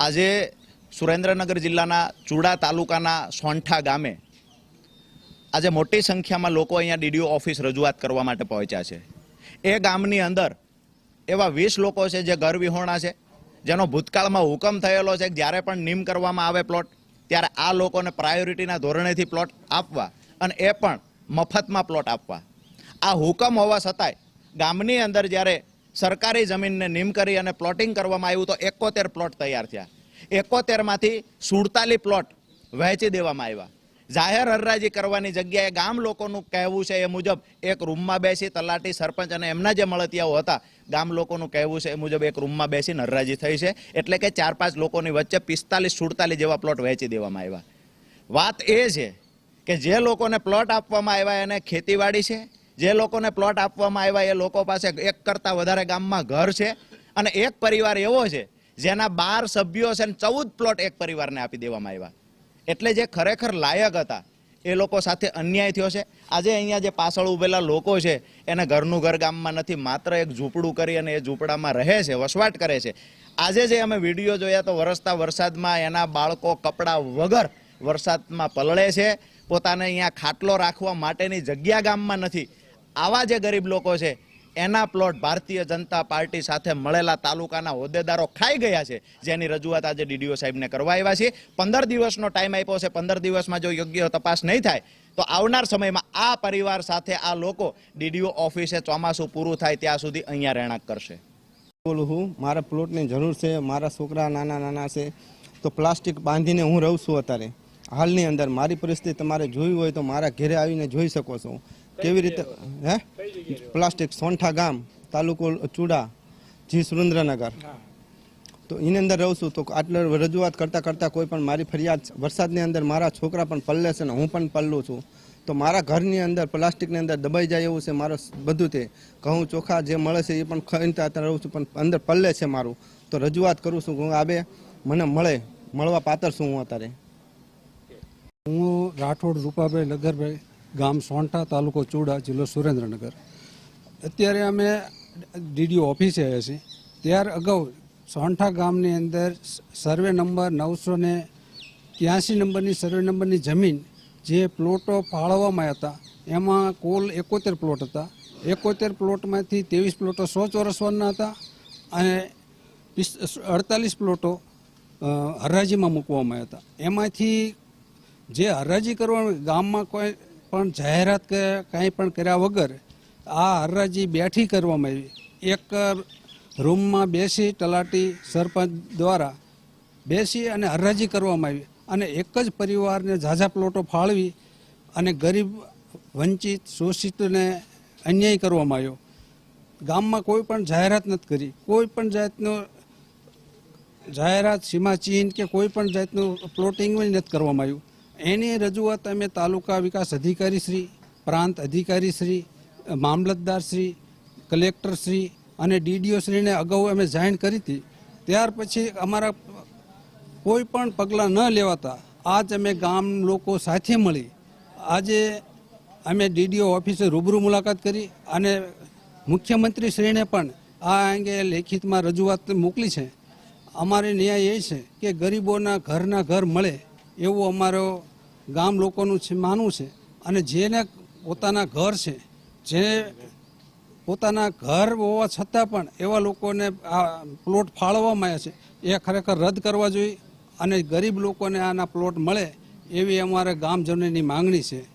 આજે સુરેન્દ્રનગર જિલ્લાના ચુડા તાલુકાના સોંઠા ગામે આજે મોટી સંખ્યામાં લોકો અહીંયા ડીડીઓ ઓફિસ રજૂઆત કરવા માટે પહોંચ્યા છે. એ ગામની અંદર એવા વીસ લોકો છે જે ઘર વિહોણા છે, જેનો ભૂતકાળમાં હુકમ થયેલો છે જ્યારે પણ નિમ કરવામાં આવે પ્લોટ, ત્યારે આ લોકોને પ્રાયોરિટીના ધોરણેથી પ્લોટ આપવા અને એ પણ મફતમાં પ્લોટ આપવા. આ હુકમ હોવા છતાંય ગામની અંદર જ્યારે સરકારી જમીનને નીમ કરી અને પ્લોટિંગ કરવામાં આવ્યું તો એકોતેર પ્લોટ તૈયાર થયા. એકોતેરમાંથી સુડતાલી પ્લોટ વહેંચી દેવામાં આવ્યા. જાહેર હરરાજી કરવાની જગ્યાએ ગામ લોકોનું કહેવું છે એ મુજબ એક રૂમમાં બેસી તલાટી સરપંચ અને એમના જે મળતિયાઓ હતા, ગામ લોકોનું કહેવું છે એ મુજબ એક રૂમમાં બેસીને હરરાજી થઈ છે. એટલે કે ચાર પાંચ લોકોની વચ્ચે પિસ્તાલીસ સુડતાલીસ જેવા પ્લોટ વહેંચી દેવામાં આવ્યા. વાત એ છે કે જે લોકોને પ્લોટ આપવામાં આવ્યા એને ખેતીવાડી છે જે લોકોને પ્લોટ આપવામાં આવ્યા એ લોકો પાસે એક કરતાં વધારે ગામમાં ઘર છે અને એક પરિવાર એવો છે જેના બાર સભ્યો છે ને ચૌદ પ્લોટ એક પરિવારને આપી દેવામાં આવ્યા. એટલે જે ખરેખર લાયક હતા, એ લોકો સાથે અન્યાય થયો છે. આજે અહીંયા જે પાછળ ઉભેલા લોકો છે, એને ઘરનું ઘર ગામમાં નથી, માત્ર એક ઝૂંપડું કરી અને એ ઝૂંપડામાં રહે છે, વસવાટ કરે છે. આજે જે અમે વીડિયો જોયા તો વરસતા વરસાદમાં એના બાળકો કપડાં વગર વરસાદમાં પલળે છે, પોતાને અહીંયા ખાટલો રાખવા માટેની જગ્યા ગામમાં નથી. આવા જે ગરીબ લોકો છે, એના પ્લોટ ભારતીય જનતા પાર્ટી સાથે મળેલા તાલુકાના હોદ્દેદારો ખાઈ ગયા છે. જેની રજૂઆત આજે ડીડીઓ સાહેબને કરવા આવ્યા છે પંદર દિવસનો ટાઈમ આપ્યો છે. પંદર દિવસમાં જો યોગ્ય તપાસ નહીં થાય, તો આવનાર સમયમાં આ પરિવાર સાથે આ લોકો ડીડીઓ ઓફિસે ચોમાસું પૂરું થાય ત્યાં સુધી અહીંયા રહેણાંક કરશે. બોલું હું, મારા પ્લોટની જરૂર છે. મારા છોકરા નાના નાના છે. તો પ્લાસ્ટિક બાંધીને હું રહું છું અત્યારે. હાલની અંદર મારી પરિસ્થિતિ તમારે જોવી હોય તો મારા ઘરે આવીને જોઈ શકો છો. કેવી રીતે, હે? પ્લાસ્ટિક, સોંઠા ગામ, તાલુકો ચુડા, જી સુરેન્દ્રનગર. તો એની અંદર રહું છું. તો આટલે રજૂઆત કરતાં કરતાં કોઈ પણ મારી ફરિયાદ વરસાદની અંદર મારા છોકરા પણ પલ્લે છે ને હું પણ પલ્લું છું. તો મારા ઘરની અંદર, પ્લાસ્ટિકની અંદર દબાઈ જાય એવું છે મારું બધું તે. ઘઉં, ચોખા જે મળે છે એ પણ ખાઈને રહું છું, પણ અંદર પલ્લે છે મારું. તો રજૂઆત કરું છું હું આબે મને મળે, મળવા પાત્ર છું હું અત્યારે. હું રાઠોડ રૂપાભાઈ નગરભાઈ. ગામ સોંઠા તાલુકો ચૂડા જિલ્લો સુરેન્દ્રનગર. અત્યારે અમે ડીડીઓ ઓફિસે છીએ. ત્યાર અગાઉ સોંઠા ગામની અંદર સર્વે નંબર નવસો ને ત્યાસી નંબરની સર્વે નંબરની જમીન જે પ્લોટો ફાળવવામાં હતા, એમાં કુલ એકોતેર પ્લોટ હતા. એકોતેર પ્લોટમાંથી ત્રેવીસ પ્લોટો સો ચોરસ વનના હતા અને અડતાલીસ પ્લોટો હરાજીમાં મૂકવામાં હતા. એમાંથી જે હરાજી કરવા ગામમાં કોઈ પણ જાહેરાત કે કાંઈ પણ કર્યા વગર આ હરાજી બેઠી કરવામાં આવી. એક રૂમમાં બેસી તલાટી સરપંચ દ્વારા બેસી અને હરાજી કરવામાં આવી અને એક જ પરિવારને ઝાઝા પ્લોટો ફાળવી અને ગરીબ, વંચિત, શોષિતને અન્યાય કરવામાં આવ્યો. ગામમાં કોઈ પણ જાહેરાત નથી કરી. કોઈ પણ જાતનો જાહેરાત સીમાચિહ્ન કે કોઈ પણ જાતનું પ્લોટિંગ નથી કરવામાં આવ્યું. એની રજૂઆત અમે તાલુકા વિકાસ અધિકારી શ્રી, પ્રાંત અધિકારી શ્રી, મામલતદાર શ્રી, કલેક્ટર શ્રી અને ડીડીઓ શ્રીને અગાઉ અમે જાણ કરી હતી. ત્યાર પછી અમારા કોઈ પણ પગલાં ન લેવાતા આજ અમે ગામ લોકો સાથે મળી. આજે અમે ડીડીઓ ઓફિસે રૂબરૂ મુલાકાત કરી અને મુખ્યમંત્રી શ્રીને પણ આ અંગે લેખિતમાં રજૂઆત મોકલી છે. અમારે ન્યાય એ છે કે ગરીબોના ઘરના ઘર મળે એવું અમારો ગામ લોકોનું છે, માનવું છે. અને જેને પોતાના ઘર છે, જે પોતાના ઘર હોવા છતાં પણ એવા લોકોને આ પ્લોટ ફાળવવામાં આવ્યા છે, એ ખરેખર રદ કરવા જોઈએ. અને ગરીબ લોકોને આના પ્લોટ મળે એવી અમારે ગામજનોની માંગણી છે.